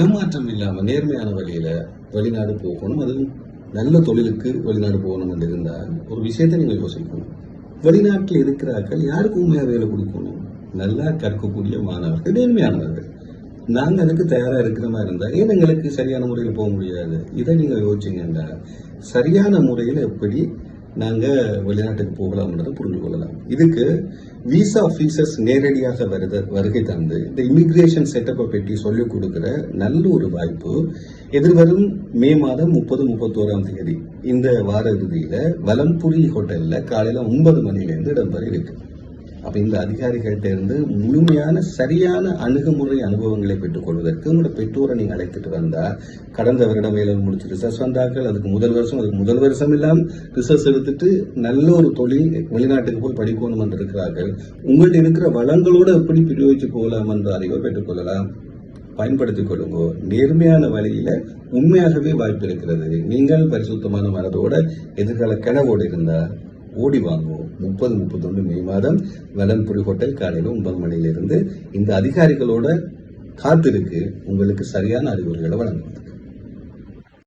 ஏமாற்றம் இல்லாமல் நேர்மையான வழியில் வெளிநாடு போகணும். அது நல்ல தொழிலுக்கு வெளிநாடு போகணும் என்று இருந்தால் ஒரு விஷயத்தை நீங்கள் யோசிக்கணும். வெளிநாட்டில் இருக்கிறார்கள் யாருக்கு உண்மையாக வேலை கொடுக்கணும்? நல்லா கற்கக்கூடிய மாணவர்கள் நேர்மையானவர்கள். நாங்கள் அதுக்கு தயாராக இருக்கிற மாதிரி இருந்தால் ஏன் எங்களுக்கு சரியான முறையில் போக முடியாது? இதை நீங்கள் யோசிச்சிங்கன்னா சரியான முறையில் எப்படி நாங்கள் வெளிநாட்டுக்கு போகலாம்ன்றதை புரிந்து கொள்ளலாம். இதுக்கு விசா ஆஃபீஸர்ஸ் நேரடியாக வருத வருகை தந்து இந்த இமிக்ரேஷன் செட்டப்பை பற்றி சொல்லிக் கொடுக்குற நல்ல ஒரு வாய்ப்பு எதிர்வரும் மே மாதம் முப்பது முப்பத்தோராம் தேதி. இந்த வார இறுதியில வலம்புரி ஹோட்டலில் காலையில் ஒன்பது மணிலேருந்து இடம்பெற இருக்குது அப்போ இந்த அதிகாரிகள்கிட்ட இருந்து முழுமையான சரியான அணுகுமுறை அனுபவங்களை பெற்றுக்கொள்வதற்கு உங்களோட பெற்றோரை நீங்க அழைத்துட்டு வந்தா கடந்த வருடம் வேலை முடிச்சு ரிசர்ச் வந்தார்கள் அதுக்கு முதல் வருஷம் அதுக்கு முதல் வருஷம் இல்லாம ரிசர்ச் எடுத்துட்டு நல்ல ஒரு தொழில் வெளிநாட்டுக்கு போய் படிக்கணும் என்று இருக்கிறார்கள் உங்கள்ட்ட இருக்கிற வளங்களோட எப்படி பிரயோகிச்சு போகலாம் என்ற அறிவை பெற்றுக்கொள்ளலாம் பயன்படுத்திக் கொள்ளுங்க. நேர்மையான வழியில உண்மையாகவே வாய்ப்பு இருக்கிறது. நீங்கள் பரிசுத்தமான மனதோட எதிர்கால கனவோடு இருந்தால் ஓடி வாங்குவோம். முப்பது முப்பத்தொன்று மே மாதம் வலன்புரி ஹோட்டல் காலையில் ஒன்பது மணியிலிருந்து இந்த அதிகாரிகளோட காத்திருக்கு. உங்களுக்கு சரியான அறிவுரைகளை வழங்குவது